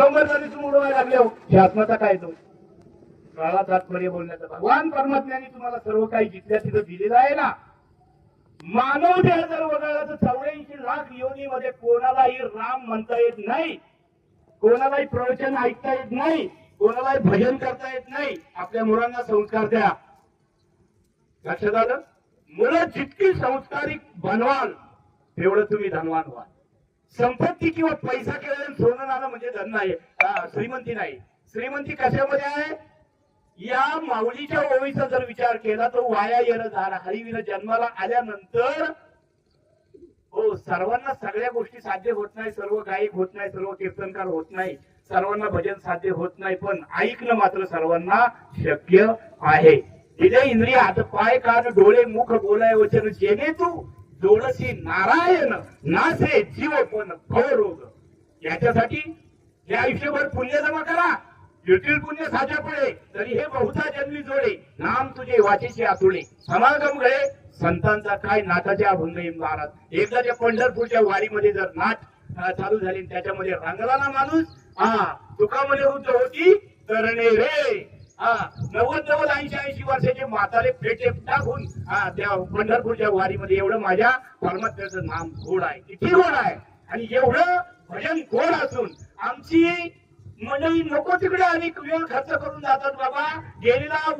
संवर्धनीच उडवायला लागले शासनाचा काय तो? काळा तात्पर्य बोलण्याचा भगवान परमात्म्याने तुम्हाला सर्व काही जिथल्या तिथं दिलेलं आहे ना मानव देह जर वगळला तर चौऱ्याऐंशी लाख योनीमध्ये कोणालाही राम म्हणता येत नाही कोणालाही प्रवचन ऐकता येत नाही कोणालाही भजन करता येत नाही आपल्या मुलांना संस्कार द्या. लक्षात आलं? मुलं जितकी संस्कारिक बनवाल तेवढं तुम्ही धनवान व्हाल संपत्ती किंवा पैसा केलेलं सोनं नाणं म्हणजे धन नाही. श्रीमंती नाही. श्रीमंती कशामध्ये आहे? या माऊलीच्या ओळीचा जर विचार केला तर वाया येणं झाला. हरिवीर जन्माला आल्यानंतर हो सर्वांना सगळ्या गोष्टी साध्य होत नाही. सर्व गायक होत नाही सर्व कीर्तनकार होत नाही. सर्वांना भजन साध्य होत नाही पण ऐकणं मात्र सर्वांना शक्य आहे. तिथे इंद्रिय हात पाय कान डोळे मुख बोलाय वचन जेणे तू जोडशी नारायण नासे जीव पण रोग याच्यासाठी हे आयुष्यभर पुण्य जमा करा. जटिल पुण्य साजा पडे तरी हे बहुता जन्मी जोडे. नाम तुझे वाचेचे आतुळे समागम गळे संतांचा काय नाथाच्या अभंग महाराज एकदा त्या पंढरपूरच्या वारीमध्ये जर नाट चालू झाली त्याच्यामध्ये रंगला ना माणूस हा तुका म्हणे होती तरणे रे. हा नव्वद नव्वद ऐंशी ऐंशी वर्षाचे म्हातारे फेटे टाकून त्या पंढरपूरच्या वारीमध्ये एवढं माझ्या परमात्म्याचं नाम गोड आहे. किती गोड आहे? आणि एवढं भजन गोड असून आमची मंडळी नको तिकडे अनेक वेळ खर्च करून जातात बाबा. गेलेला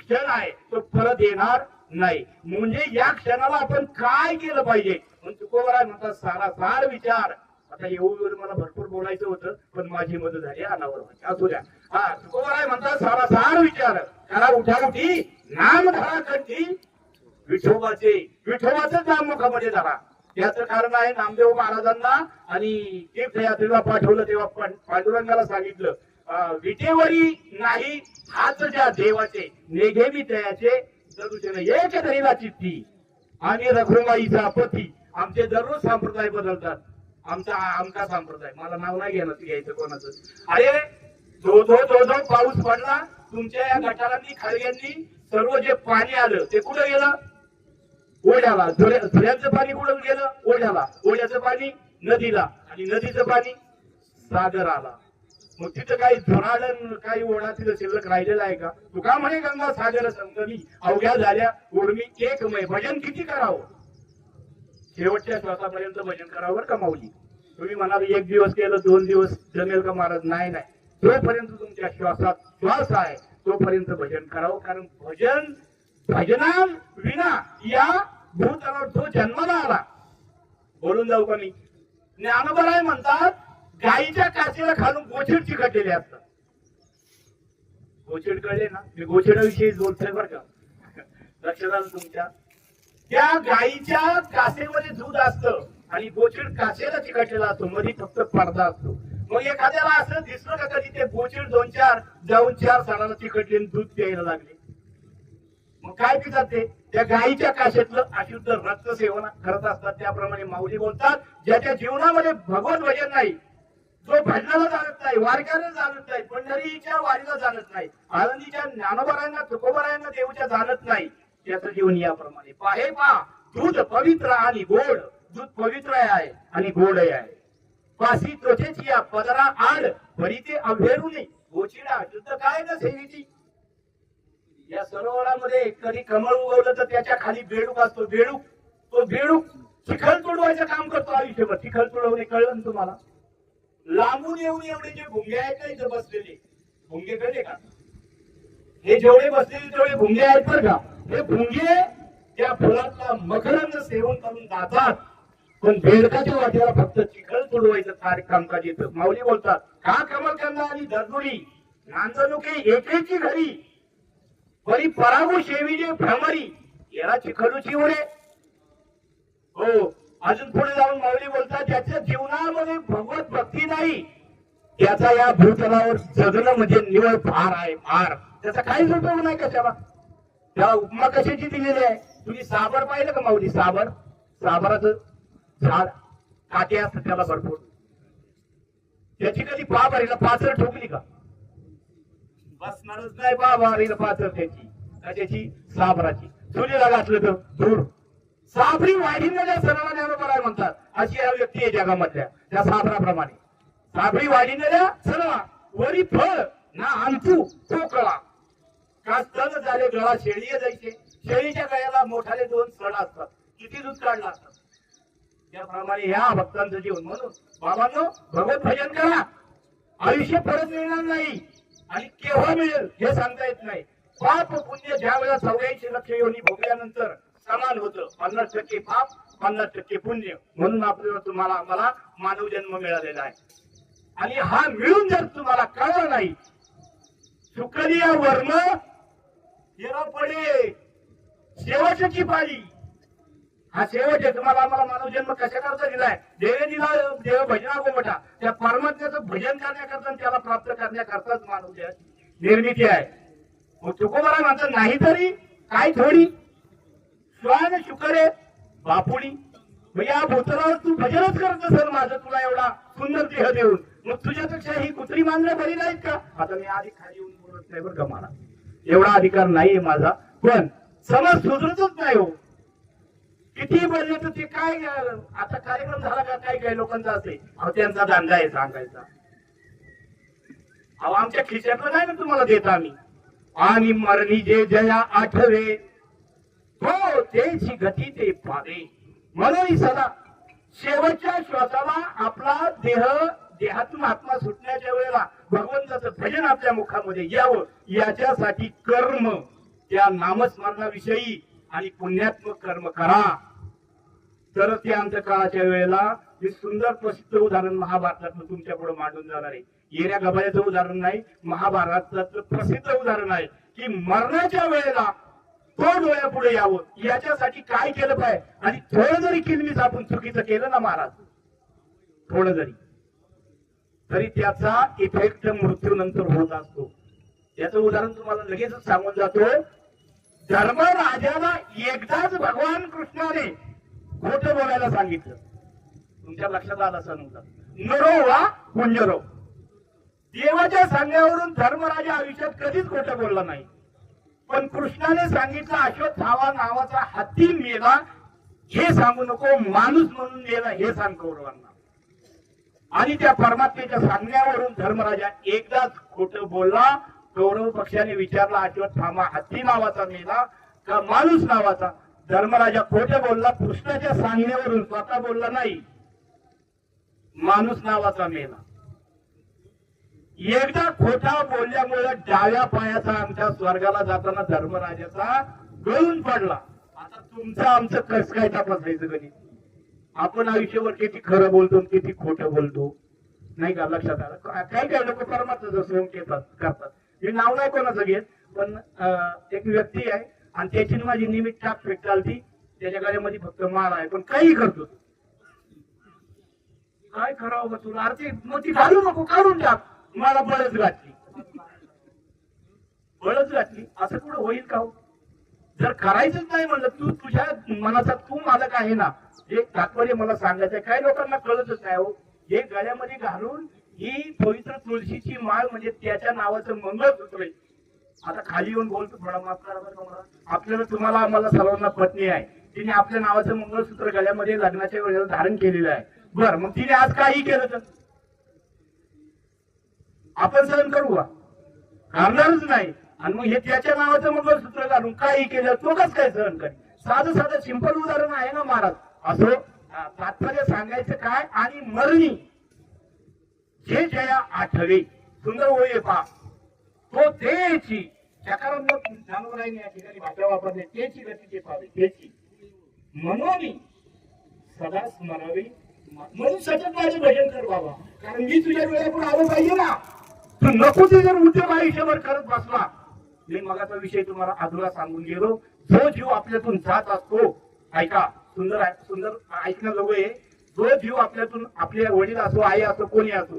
क्षण आहे तो परत येणार नाही. म्हणजे या क्षणाला आपण काय केलं पाहिजे? म्हणून तुकोबरा म्हणतात सारा सार विचार. आता येऊ मला भरपूर बोलायचं होतं पण माझी मदत झाली अनावर असू द्या. तुकोबाराय म्हणतात सारा सार विचार. करा उठा उठी नाम धरा कंठी विठोबाचे विठोबाचं नाम मुखामध्ये धरा याचं कारण आहे नामदेव महाराजांना आणि तीर्थयात्रेला पाठवलं तेव्हा पांडुरंगाला सांगितलं विटेवरी नाही हात ज्या देवाचे नेघेमी तयाचे दरुजन एक धरीला चित्ती आणि रघुमाईचा पती आमचे दररोज संप्रदाय बदलतात. आमचा आमचा संप्रदाय. मला नाव नाही घेणं घ्यायचं कोणाचं. अरे जो जो जो जो पाऊस पडला. तुमच्या या गटारांनी खाडग्यांनी सर्व जे पाणी आलं ते कुठं गेलं? ओढ्याला. धुऱ्याचं पाणी कुठं गेलं? ओढ्याला. ओढ्याचं पाणी नदीला आणि नदीचं पाणी सागराला. मग तिथं काही झुराडन काही ओढा तिथं शिल्लक राहिलेला आहे का? तू का म्हणे गंगा सागर संगमी? अवघ्या झाल्या. उर्मी एकमय भजन किती करावं? शेवटच्या श्वासापर्यंत भजन करावं कमावली का माऊली? तुम्ही म्हणाल एक दिवस केलं दोन दिवस जमेल का महाराज? नाही नाही. जोपर्यंत तुमच्या श्वासात श्वास आहे तोपर्यंत भजन करावं. कारण भजन भजना विना या भूतलावर जो जन्माला आला बोलून जाऊ का मी? ज्ञानोबराय म्हणतात गायीच्या काशीला खालून गोचिड चिकटलेले असतात. गोचिड कळले ना? मी गोचिडाविषयी बोलतोय बरं का? लक्षात आलं तुमच्या. त्या गायीच्या कासेमध्ये दूध असतं आणि गोचिड कासेला चिकटलेला असतो. मध्ये फक्त पडदा असतो. मग एखाद्याला असं दिसलं का कधी ते गोचिड दोन चार जाऊन चार सणाला चिकटले दूध प्यायला लागले? मग काय पितात ते? त्या गायीच्या काशेतलं अशुद्ध रक्त सेवन करत असतात. त्याप्रमाणे माऊली बोलतात ज्याच्या जीवनामध्ये भगवत भजन नाही जो भजनाला जाणत नाही वारकऱ्याला जाणत नाही पंढरीच्या वारीला जाणत नाही आनंदीच्या ज्ञानोबरायांना तुकोबरायांना देऊच्या जाणत नाही त्याचं जीवन याप्रमाणे. पाहे पा दूध पवित्र आणि गोड. दूध पवित्र आहे आणि गोडही आहे. वासी त्वचेची या पदरा आड भरी ते अभेरू गोचिडा शुद्ध काय ना सेविती या सरोवरामध्ये कधी कमळ उगवलं तर त्याच्याखाली बेडूक असतो बेडूक. तो बेडूक चिखल तुडवायचं काम करतो आयुष्यभर. चिखल तुडवणे कळलं तुम्हाला? लांबून येऊन एवढे जे भुंगे आहेत ना इथं बसलेले. भुंगे कळले का? हे जेवढे बसलेले तेवढे भुंगे आहेत बरं का. हे भुंगे त्या फुलातला मकरंद सेवन करून जातात. पण बेडकाच्या वाट्याला फक्त चिखल तुडवायचं सारे कामकाज येतं. माऊली बोलतात का कमलकंदा आणि दरदुरी नांदणुके एकेची घरी. बरी परागू शेवीजे भ्रमरी. याला चिखलूची उरे हो अजून पुढे जाऊन माऊली बोलतात ज्याच्या जीवनामध्ये भगवत भक्ती नाही. त्याचा या भूतलावर जगणं म्हणजे निवड फार आहे फार. त्याचा काहीच उपयोग नाही कशाला. त्याला उपमा कशाची दिलेली आहे? तुम्ही साबर पाहिलं का माऊली? साबर? साबराचं झाड काटे असतात त्याला भरपूर. त्याची कधी पाबरीला पाचर ठोकली का? बसणारच नाही बाबारीला पाचर त्याची. त्याची? साबराची चुलीला घातलं तर धूर. साबरी वाहिनीमध्ये सर्वांना बरोबर म्हणतात. अशी या व्यक्ती आहे जगामधल्या त्या साबराप्रमाणे साबरी वाढीनेल्या चला वरी फळ ना आमचू तो कळा का स्तन झाले गळा शेळी जायचे. शेळीच्या गळ्याला मोठाले दोन सण असतात. किती दूध काढला असतात त्याप्रमाणे या भक्तांचं जीवन. म्हणून बाबांनो भगवत भजन करा. आयुष्य परत मिळणार नाही. आणि केव्हा मिळेल हे सांगता येत नाही. पाप पुण्य ज्या वेळेला चौऱ्याऐंशी लक्ष योनी भोगल्यानंतर समान होतं. पन्नास टक्के पाप पन्नास टक्के पुण्य. म्हणून आपल्याला तुम्हाला आम्हाला मानव जन्म मिळालेला आहे. आणि हा मिळून जर तुम्हाला कळलं नाही सुकलिया वर्म येरा पडे शेवटची पाळी. हा शेवट आहे. तुम्हाला आम्हाला मानव जन्म कशा करता दिलाय? देवे दिला देव भजना गोमटा त्या परमात्म्याचं भजन करण्याकरता त्याला प्राप्त करण्याकरताच मानव निर्मिती आहे. मग तुकोबारा म्हणतात नाही तरी काय थोडी? स्वान शुकरे बापुडी. मग या भूतलावर तू भजनच करत असेल माझं तुला एवढा सुंदर देह देऊन. मग तुझ्यापेक्षा ही कुत्री मांजरे बरी नाहीत का? आता मी आधी खाली येऊन बोलत नाही बरं का मला. एवढा अधिकार नाहीये माझा. पण समज सुधरतच नाही हो. किती बोललं तर ते काय आता कार्यक्रम झाला का? काय काय लोकांचा असे. अहो त्यांचा धंदा आहे सांगायचा. अहो आमच्या खिशातलं नाही ना तुम्हाला देत आम्ही. आणि मरणी जे जया आठवे हो तेची गती ते पावे. म्हणून सदा शेवटच्या श्वासाला आपला देह देहातून आत्मा सुटण्याच्या वेळेला भगवंताचं भजन आपल्या मुखामध्ये यावं. याच्यासाठी कर्म त्या नामस्मरणाविषयी आणि पुण्यात्मक कर्म करा. तर ते अंतकाळाच्या वेळेला हे सुंदर प्रसिद्ध उदाहरण महाभारतातलं तुमच्यापुढे मांडून जाणार आहे. येऱ्या गबाळ्याचं उदाहरण नाही महाभारतातलं प्रसिद्ध उदाहरण आहे की मरणाच्या वेळेला तो डोळ्या पुढे यावं. याच्यासाठी काय केलं पाहिजे? आणि थोडं जरी किलमीच आपण चुकीचं केलं ना महाराज थोडं जरी तरी त्याचा इफेक्ट मृत्यूनंतर होत असतो. याचं उदाहरण तुम्हाला लगेचच सांगून जातो. धर्मराजाला एकदाच भगवान कृष्णाने खोट बोलायला सांगितलं. तुमच्या लक्षात आलं असं नरो वा कुंजरो देवाच्या सांगण्यावरून धर्मराजा आयुष्यात कधीच खोट बोलला नाही. पण कृष्णाने सांगितलं अश्वत्थावा नावाचा हत्ती मेला हे सांगू नको माणूस म्हणून मेला हे सांग कौरवांना. आणि त्या परमात्म्याच्या सांगण्यावरून धर्मराजा एकदाच खोट बोलला कौरव पक्षाने विचारला अश्वत्थामा हत्ती नावाचा मेला का माणूस नावाचा? धर्मराजा खोट बोलला कृष्णाच्या सांगण्यावरून स्वतः बोलला नाही. माणूस नावाचा मेला. एकदा खोटा बोलल्यामुळे डाव्या पायाचा आमच्या स्वर्गाला जाताना धर्मराजाचा गळून पडला. आता तुमचं आमचं कस काय तपासायचं कधी आपण आयुष्यावर किती खरं बोलतो किती खोटं बोलतो? नाही का? लक्षात आलं? काय काय लोक परमात्मा स्वयं घेतात करतात? मी नाव नाही कोणाचं घेत पण एक व्यक्ती आहे आणि त्याची माझी निमित्त टाक फेक चालती त्याच्या गळ्यामध्ये फक्त माळ आहे पण काही करतो काय करावं बा तुला? अरे मग ती घालू नको काढून टाक. मला बळच घातली बळच घातली असं कुठं होईल का हो? जर करायचंच नाही म्हणलं तू तुझ्या मनाचा तू मालक आहे ना. हे तात्पर्य मला सांगायचं काही लोकांना कळतच नाही हो. हे गळ्यामध्ये घालून ही पवित्र तुळशीची माळ म्हणजे त्याच्या नावाचं मंगळसूत्र आहे. आता खाली येऊन बोलतो थोडा माफ करा बरं मला. आपल्याला तुम्हाला आम्हाला सर्वांना पत्नी आहे. तिने आपल्या नावाचं मंगळसूत्र गळ्यामध्ये लग्नाच्या वेळेला धारण केलेलं आहे. बर मग तिने आज काही केलं तर? आपण सहन करू का? करणारच नाही. आणि मग हे त्याच्या नावाचं मंगळसूत्र घालून काही केलं तो कस काय सहन करेल साधं साधं सिंपल उदाहरण आहे ना महाराज. असं तात्पर्य सांगायचं काय? आणि मरणी. जे जया आठवे सुंदर होय पा. तो तेची सकारात्मक जानवरांनी या ठिकाणी भाषा वापरली तेची गतीचे पावे तेची. म्हणून सदा स्मरावे म्हणून सतत माझे भजन कर बाबा कारण मी तुझ्या वेळेपुढे आलो पाहिजे ना? तू नको ते जर उद्योग आयुष्यभर करत बसला. मी मगाचा विषय तुम्हाला आजूला सांगून गेलो. जो जीव आपल्यातून जात असतो ऐका सुंदर सुंदर ऐकणं लोक आहे. जो जीव आपल्यातून आपले वडील असो आई असो कोणी असो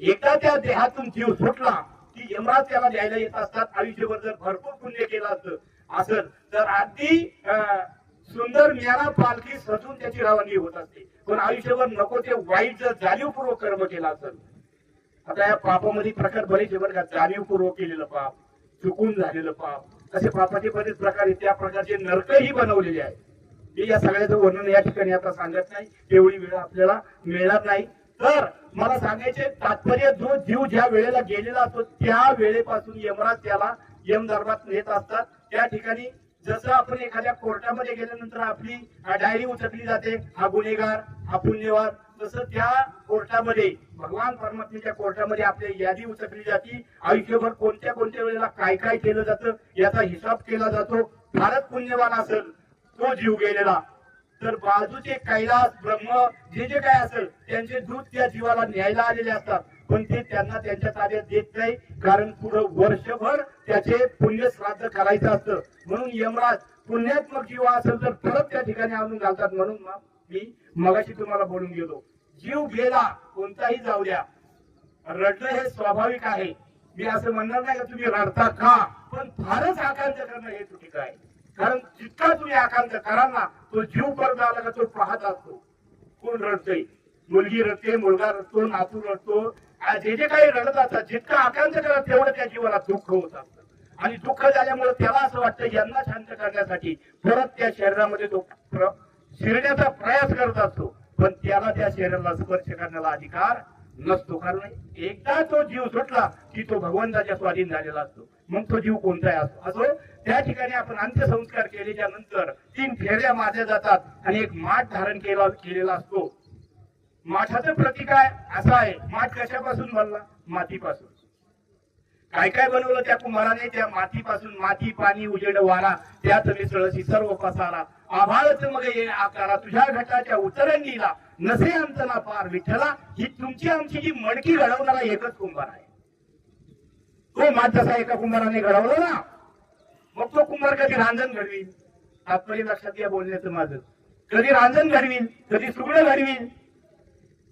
एकदा त्या देहातून जीव सुटला की यमराज त्याला द्यायला येत असतात. आयुष्यभर जर भरपूर पुण्य केलं असतं असं तर अगदी सुंदर ज्ञाना पालखी सजून त्याची रवानगी होत असते. पण आयुष्यभर नको ते वाईट जर जाणीवपूर्वक कर्म केला असेल आता या पापामध्ये प्रकार बरेच बरं का जाणीवपूर्वक केलेलं पाप चुकून झालेलं पाप असे पापाचे बरेच प्रकार आहेत. त्या प्रकारचे नरकही बनवलेले आहेत. मी या सगळ्याचं वर्णन या ठिकाणी आता सांगत नाही. तेवढी वेळ आपल्याला मिळणार नाही. तर मला सांगायचे तात्पर्य जो जीव ज्या वेळेला गेलेला असतो त्या वेळेपासून यमराज त्याला यम दरबारात नेत असतात. त्या ठिकाणी जसं आपण एखाद्या कोर्टामध्ये गेल्यानंतर आपली डायरी उचकली जाते हा गुन्हेगार हा पुण्यवान तसं त्या कोर्टामध्ये भगवान परमात्म्याच्या कोर्टामध्ये आपली यादी उचकली जाते. आयुष्यभर कोणत्या कोणत्या वेळेला काय काय केलं जातं याचा हिसाब केला जातो. फारच पुण्यवान असेल तो जीव गेलेला. तर बाजूचे कैलास ब्रह्म जे जे काय असेल त्यांचे दूत त्या जीवाला न्यायला आलेले असतात. पण ते त्यांना त्यांच्या ताब्यात देत नाही कारण पुढं वर्षभर त्याचे पुण्य श्राद्ध करायचं असतं. म्हणून यमराज पुण्यात्मक जीव असेल तर परत त्या ठिकाणी आणून घालतात. म्हणून मग मी मगाशी तुम्हाला बोलून गेलो. जीव गेला कोणताही जाऊ द्या. रडणं हे स्वाभाविक आहे. मी असं म्हणणार नाही का तुम्ही रडता का? पण फारच आकांक्षा करणं हे चुकीचं आहे. कारण जितका तुम्ही आकांत कराल ना तो जीव परत आला का तो पाहत असतो. कोण रडतोय? मुलगी रडते मुलगा रडतो नातू रडतो. जे जे काही रडत असतात जितका आकांत करा तेवढं त्या जीवाला दुःख होत असतं. आणि दुःख झाल्यामुळे त्याला असं वाटतं यांना शांत करण्यासाठी परत त्या शरीरामध्ये तो शिरण्याचा प्रयास करत असतो. पण त्याला त्या शरीराला स्पर्श करण्याला अधिकार नसतो. कारण एकदा तो जीव सुटला की तो भगवंताच्या स्वाधीन झालेला असतो. मग तो जीव कोणताही असतो असो त्या ठिकाणी आपण अंत्यसंस्कार केल्याच्यानंतर तीन फेऱ्या मारल्या जातात आणि एक माठ धारण केला केलेला असतो. माठाचं प्रतीक आहे असं आहे. माठ कशापासून बनला? मातीपासून. काय काय बनवलं त्या कुमाराने? त्या मातीपासून माती पाणी उजेड वारा त्याच मिसळशी सर्व पसारा. आभाळच मग ये आकारा. तुझ्या घटाच्या उतरंगीला नसे अंतना पार विठ्ठला ही तुमची आमची जी मडकी घडवणारा एकच कुंभार आहे. तो माठ जसा एका कुंभाराने घडवला ना मग तो कुंभार कधी रांजण घडवील तात्पर्य लक्षात या बोलण्याचं माझं. कधी रांजण घडवील कधी सुगडं घडवील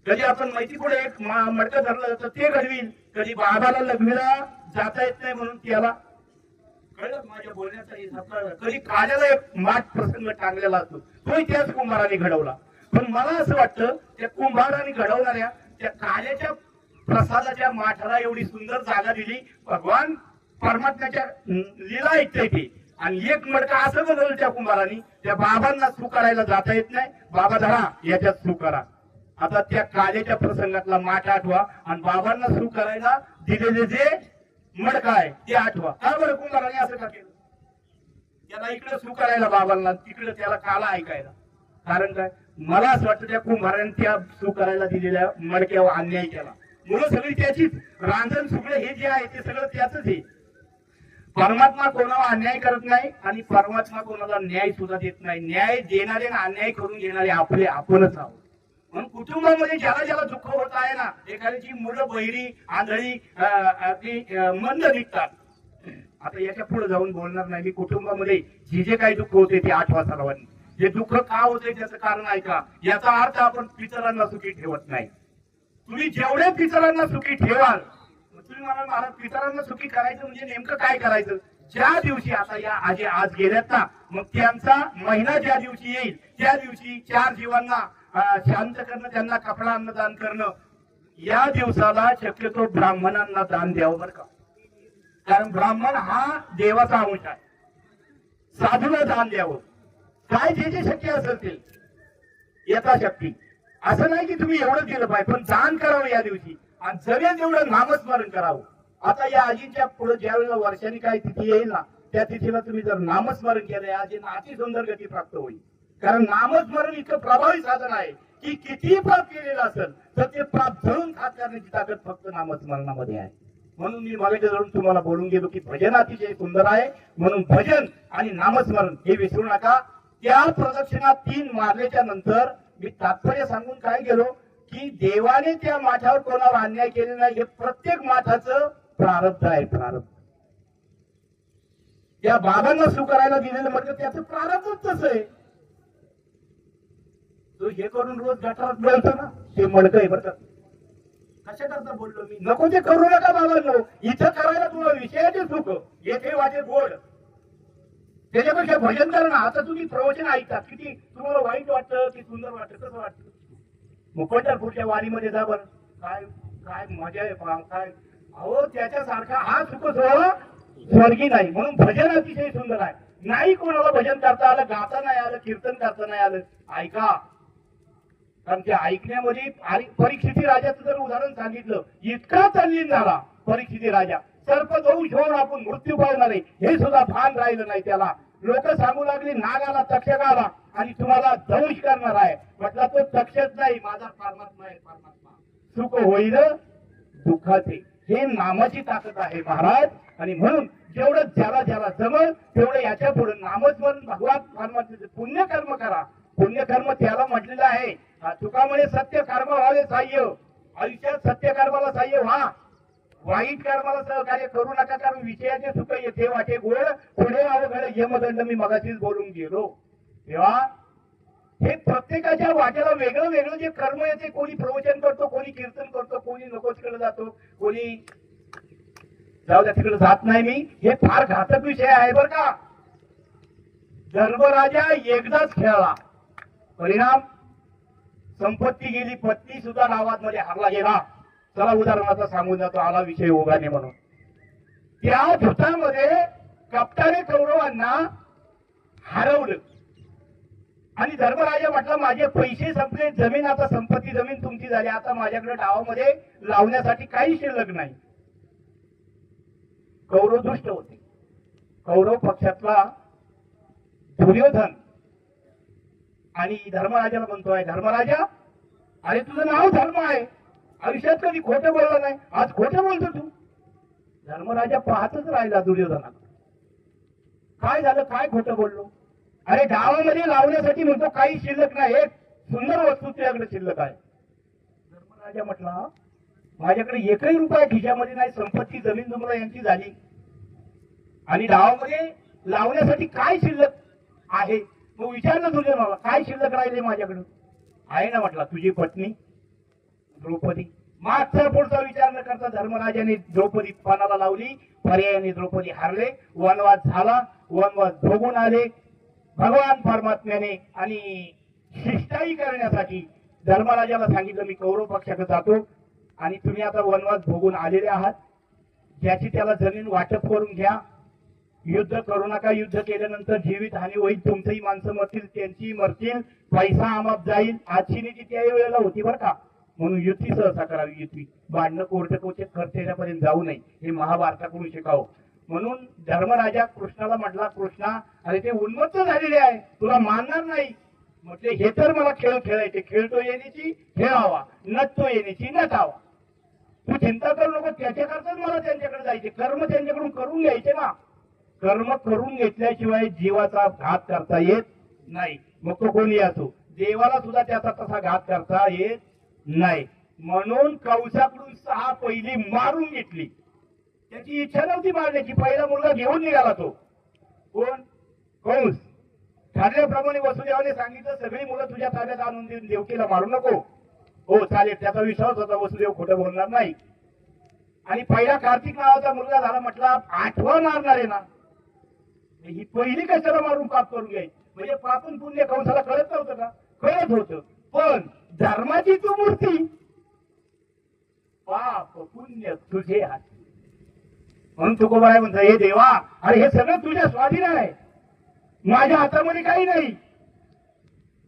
कधी आपण माहिती पुढे एक मडकं धरलं तर ते घडवील कधी बाबाला लग्नाला जाता येत नाही म्हणून त्याला? कळलं माझ्या बोलण्याचा कधी काल्याला एक माठ प्रसंग टांगलेला असतो. तोही त्याच कुंभाराने घडवला. पण मला असं वाटतं त्या कुंभाराने घडवणाऱ्या त्या काल्याच्या प्रसादाच्या माठाला एवढी सुंदर जागा दिली. भगवान परमात्म्याच्या लीला ऐकते ते. आणि एक मडका असं बनवलं त्या कुंभाराने त्या बाबांना सू करायला जाता येत नाही. बाबा धरा याच्यात सू करा. आता त्या काल्याच्या प्रसंगातला माठ आठवा आणि बाबांना सुरू करायला दिलेले जे मडका आहे ते आठवा. का बरं कुंभाराने असं का केलं? त्याला इकडे सू करायला बाबांना तिकडे त्याला काला ऐकायला. कारण काय? मला असं वाटतं त्या कुंभाराने त्या सू करायला दिलेल्या मडक्यावर अन्याय केला. मुलं सगळी त्याचीच. रांजण सुगडं हे जे आहे ते सगळं त्याच आहे. परमात्मा कोणाला अन्याय करत नाही आणि परमात्मा कोणाला न्याय सुद्धा देत नाही. न्याय देणारे आणि अन्याय करून घेणारे आपले आपणच आहोत. म्हणून कुटुंबामध्ये ज्याला ज्याला दुःख होत आहे ना एखाद्याची मुलं बहिरी आंधळी अं, अगदी मंद निघतात. आता याच्यापुढे जाऊन बोलणार नाही मी. कुटुंबामध्ये जे जे काही दुःख होते ते आठवा सर्वांनी जे दुःख का होते त्याचं कारण ऐका. याचा अर्थ आपण पितरांना सुखी ठेवत नाही. तुम्ही जेवढे पितरांना सुखी ठेवाल मग तुम्ही मला महाराज पितरांना सुखी करायचं म्हणजे नेमकं काय करायचं? ज्या दिवशी आता या आजी आज गेल्यात ना मग त्यांचा महिना ज्या दिवशी येईल त्या दिवशी चार जीवांना शांत करणं त्यांना कपडा अन्नदान करणं या दिवसाला शक्यतो ब्राह्मणांना दान द्यावं बरं का? कारण ब्राह्मण हा देवाचा अंश आहे. साधूला दान द्यावं. काय जे जे शक्य असेल ते. यथाशक्ती असं नाही की तुम्ही एवढं केलं पाहिजे पण दान करावं या दिवशी. आणि जगेल एवढं नामस्मरण करावं. आता या आजीच्या पुढे ज्या वेळेला वर्षांनी काय तिथी येईल ना त्या तिथीला तुम्ही जर नामस्मरण केलं या आजींना अति सुंदर गती प्राप्त होईल. कारण नामस्मरण इतकं प्रभावी साधन आहे की कितीही पाप केलेलं असेल तर ते पाप धरून खात करण्याची ताकद फक्त नामस्मरणामध्ये आहे. म्हणून मी मागे धरून तुम्हाला बोलून गेलो की भजन अतिशय सुंदर आहे. म्हणून भजन आणि नामस्मरण हे विसरू नका. त्या प्रदक्षिणा तीन मारल्याच्या नंतर मी तात्पर्य सांगून काय गेलो? की देवाने त्या माठावर कोणावर अन्याय केले नाही हे प्रत्येक माठाचं प्रारब्ध आहे प्रारब्ध. त्या बाबांना स्वीकारायला दिलेलं म्हटलं त्याचं प्रारब्धच तसं आहे. तो हे करून रोज गटारात बोलतो ना ते मडक आहे बरं कशा करता बोललो मी? नको ते करू नका बाबांनो. इथं करायला तुम्हाला विषयाचे सुख येथे वाजे गोड. त्याच्यापेक्षा भजन करा ना. आता तुम्ही प्रवचन ऐकता किती तुम्हाला वाईट वाटतं की सुंदर वाटतं कसं वाटतं? मग पंढरपूरच्या वारीमध्ये जा बरं. काय काय मजा आहे पा काय? अहो त्याच्यासारखा हा सुख सोहळा स्वर्गी नाही. म्हणून भजन अतिशय सुंदर आहे. नाही कोणाला भजन करता आलं गाता नाही आलं कीर्तन करता नाही आलं. ऐका. कारण ते ऐकण्यामध्ये आणि परीक्षिती राजाचं जर उदाहरण सांगितलं इतका तल्लीन झाला परीक्षिती राजा. सर्प जाऊ घेऊन आपण मृत्यू पावणार आहे हे सुद्धा भान राहिलं नाही त्याला. लोक सांगू लागली नागाला तक्षकाला आणि तुम्हाला दंश करणार आहे. म्हटलं तो तक्षच नाही माझा परमात्मा आहे परमात्मा. सुख होईल दुःखाचे हे नामाची ताकद आहे महाराज. आणि म्हणून जेवढं ज्याला ज्याला जमल तेवढं याच्यापुढे नामस्मरण भगवान परमात्म्याचे पुण्यकर्म करा. पुण्यकर्म त्याला म्हटलेलं आहे. तुका म्हणे सत्य कर्म व्हावे साह्य. आयुष्यात सत्य कर्माला साह्य व्हा. वाईट कर्माला सहकार्य करू नका कारण विषयाचे सुख येथे वाटे गोड पुढे अवघड यमदंड मी मगाशीच बोलून गेलो. तेव्हा हे प्रत्येकाच्या वाट्याला वेगळं वेगळं जे कर्म येते कोणी प्रवचन करतो कोणी कीर्तन करतो कोणी नकोचकडे जातो कोणी जाऊ द्या तिकडे जात नाही मी. हे फार घातक विषय आहे बर का. धर्मराजा एकदाच खेळला. परिणाम संपत्ती गेली पत्नी सुद्धा नावात मध्ये हरला गेला. चला उदाहरणाचा सांगून जातो आला विषय ओघाने म्हणून. त्या धुतामध्ये कप्ताने कौरवांना हरवलं. आणि धर्मराजा म्हटलं माझे पैसे संपले जमीन आता संपत्ती जमीन तुमची झाली. आता माझ्याकडे डावामध्ये लावण्यासाठी काही शिल्लक नाही. कौरव दुष्ट होते. कौरव पक्षातला दुर्योधन आणि धर्मराजाला म्हणतोय धर्मराजा अरे तुझं नाव धर्म आहे. आयुष्यात कधी खोटं बोललं नाही. आज खोटं बोलतो तू. धर्मराजा पाहतच राहिला दुर्योधना काय झालं? काय खोटं बोललो? अरे गावामध्ये लावण्यासाठी म्हणतो काही शिल्लक नाही. एक सुंदर वस्तू तुझ्याकडे शिल्लक आहे. धर्मराजा म्हटला माझ्याकडे एकही रुपया खिशामध्ये नाही. संपत्ती जमीन जुमला यांची झाली. आणि गावामध्ये लावण्यासाठी काय शिल्लक आहे? मग विचारलं तुझ्या मला काय शिल्लक राहिले माझ्याकडं? आहे ना म्हटला तुझी पत्नी? द्रौपदी. मागचा पुढचा विचार न करता धर्मराजाने द्रौपदी पानाला लावली. पर्यायाने द्रौपदी हारले. वनवास झाला. वनवास भोगून आले. भगवान परमात्म्याने आणि शिष्टाई करण्यासाठी धर्मराजाला सांगितलं मी कौरव पक्षाकडे जातो आणि तुम्ही आता वनवास भोगून आलेले आहात. ज्याची त्याला जमीन वाटप करून घ्या. युद्ध करू नका. युद्ध केल्यानंतर जीवित हानी होईल तुमचंही माणसं मरतील त्यांचीही मरतील. पैसा आमाप जाईल. आजची नीती त्या वेळेला होती बरं का. म्हणून युती सहसा करावी युती. भांडणं कोर्ट कोचे खर्चेल्यापर्यंत जाऊ नये हे महाभारताकडून शिकावं. म्हणून धर्मराजा कृष्णाला म्हटला कृष्णा अरे ते उन्मत्त झालेले आहे तुला मानणार नाही. म्हटले हे तर मला खेळ खेळायचे खेळतो येण्याची खेळावा नटतो येण्याची नटावा. तू चिंता करू नको त्याच्याकरताच मला त्यांच्याकडे जायचे कर्म त्यांच्याकडून करून घ्यायचे ना. कर्म करून घेतल्याशिवाय जीवाचा घात करता येत नाही. मग तो कोणी असो? देवाला सुद्धा त्याचा तसा घात करता येत नाही. म्हणून कौशाकडून सहा पहिली मारून घेतली. त्याची इच्छा नव्हती मारण्याची. पहिला मुलगा घेऊन निघाला तो. कोण? कंस. ठरल्याप्रमाणे वसुदेवाने सांगितलं सगळी मुलं तुझ्या ताब्यात आणून देऊन देवकीला मारू नको. हो चालेल. त्याचा विश्वास होता वसुदेव खोटं बोलणार नाही. आणि पहिला कार्तिक नावाचा मुलगा झाला म्हटला आठवा मारणार आहे ना. ही पहिली कशाला मारून पाप करून घ्यायची? म्हणजे पापून पुण्य कंसाला कळत नव्हतं का? कळत होतं. पण धर्माची तू मूर्ती. पाप पुण्य तुझे हाती म्हणून तुकोबाराय म्हणतो हे देवा अरे हे सगळं तुझ्या स्वाधीन आहे. माझ्या हातामध्ये काही नाही.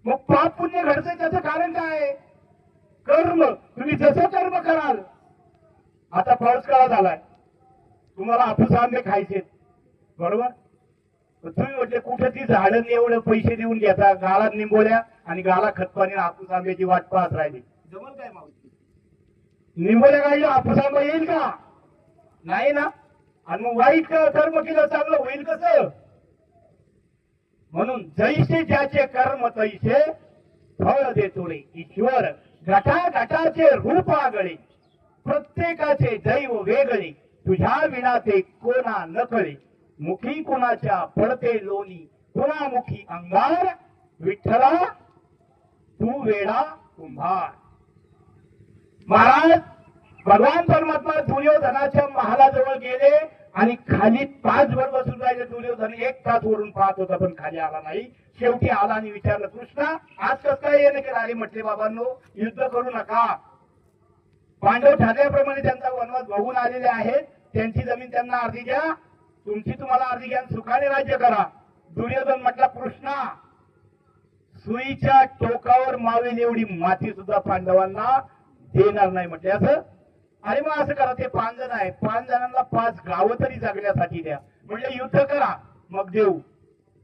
मग पाप पुण्य घडतं त्याचं कारण काय? आहे? कर्म तुम्ही जसं कर्म कराल आता पाऊस काळा झालाय. तुम्हाला आपूस आंबे खायचे बरोबर? तुम्ही म्हटले कुठे ती झाडं एवढं पैसे देऊन घेता गाळात निंबोल्या आणि गाळा खतपाणी हापूस आंब्याची वाट पाहत राहिली. जमल काय मावशी? निंबोल्या गायला हापूस आंबा येईल का? नाही ना. आणि मग वाईट क- कर्म केलं चांगलं होईल कसं? म्हणून जैसे ज्याचे कर्म तैसे फळ देतो ईश्वर घटा घटाचे रूप आगळे प्रत्येकाचे दैव वेगळे तुझ्या विना ते कोणा नकळे. मुखी कोणाच्या पडते लोणी? कोणामुखी अंगार विठ्ठला तू वेडा कुंभार. महाराज भगवान परमात्मा दुर्योधनाच्या महालाजवळ गेले आणि खाली तासभर बसून राहिले. दुर्योधन एक तास वरून पाहत होता पण खाली आला नाही. शेवटी आला आणि विचारलं कृष्णा आज कस काय येणं केलं? अरे म्हटले बाबांनो युद्ध करू नका. पांडव ठरल्याप्रमाणे त्यांचा वनवास बघून आलेले आहेत. त्यांची जमीन त्यांना अर्धी द्या. तुमची तुम्हाला अर्धी घ्या सुखाने राज्य करा. दुर्योधन म्हटला कृष्णा सुईच्या टोकावर मावेल एवढी माती सुद्धा पांडवांना देणार नाही म्हटले. असं? अरे मग असं करा ते पाच जण आहे. पाच जणांना पाच गावं तरी जगण्यासाठी द्या. म्हणजे युद्ध करा. मग देऊ.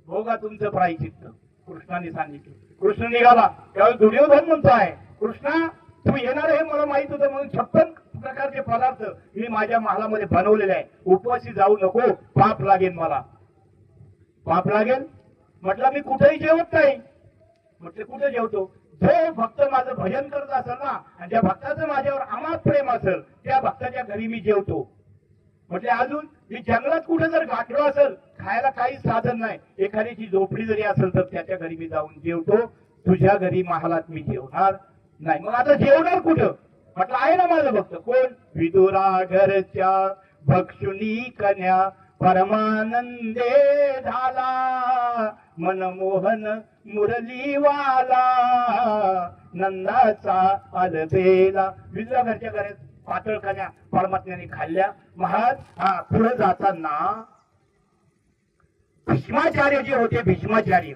भोगा तुमचं प्रायचित्त कृष्णाने सांगितलं. कृष्ण निघाला. त्यावेळी दुर्योधन म्हणतोय कृष्णा तू येणार हे मला माहीत होतं म्हणून छप्पन प्रकारचे पदार्थ मी माझ्या महालामध्ये बनवलेले आहे. उपवासी जाऊ नको पाप लागेल मला. पाप लागेल? म्हटलं मी कुठेही जेवत नाही. म्हटलं कुठे जेवतो? जो भक्त माझं भजन करत असेल ना आणि ज्या भक्ताचं माझ्यावर अमात प्रेम असेल त्या भक्ताच्या घरी मी जेवतो. म्हटले अजून मी जंगलात कुठे जर गाठलो असेल खायला काही साधन नाही. एखाद्याची झोपडी जरी असेल तर त्याच्या घरी मी जाऊन जेवतो. तुझ्या घरी महालात मी जेवणार नाही. मग आता जेवणार कुठं? म्हटलं आहे ना माझं भक्त? कोण? विदुरा घरच्या भक्षुनी कन्या परमानंदे झाला. मनमोहन मुरलीवाला. नंदाचा अलबेला. विदुरा घरच्या घरात पातळ कन्या परमात्म्याने खाल्ल्या. महाराज हा पुढे जाताना भीष्माचार्य जे होते भीष्माचार्य.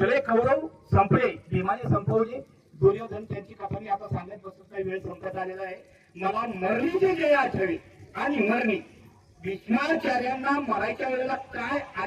सगळे कौरव संपले. भीमाने संपवले. दुर्योधन त्यांची कथा मी आता सांगत बसत काही वेळ संपत आलेला आहे. मला मरणीचे जे आठवे आणि मरणी. भीष्माचार्यांना मरायच्या वेळेला काय आठवे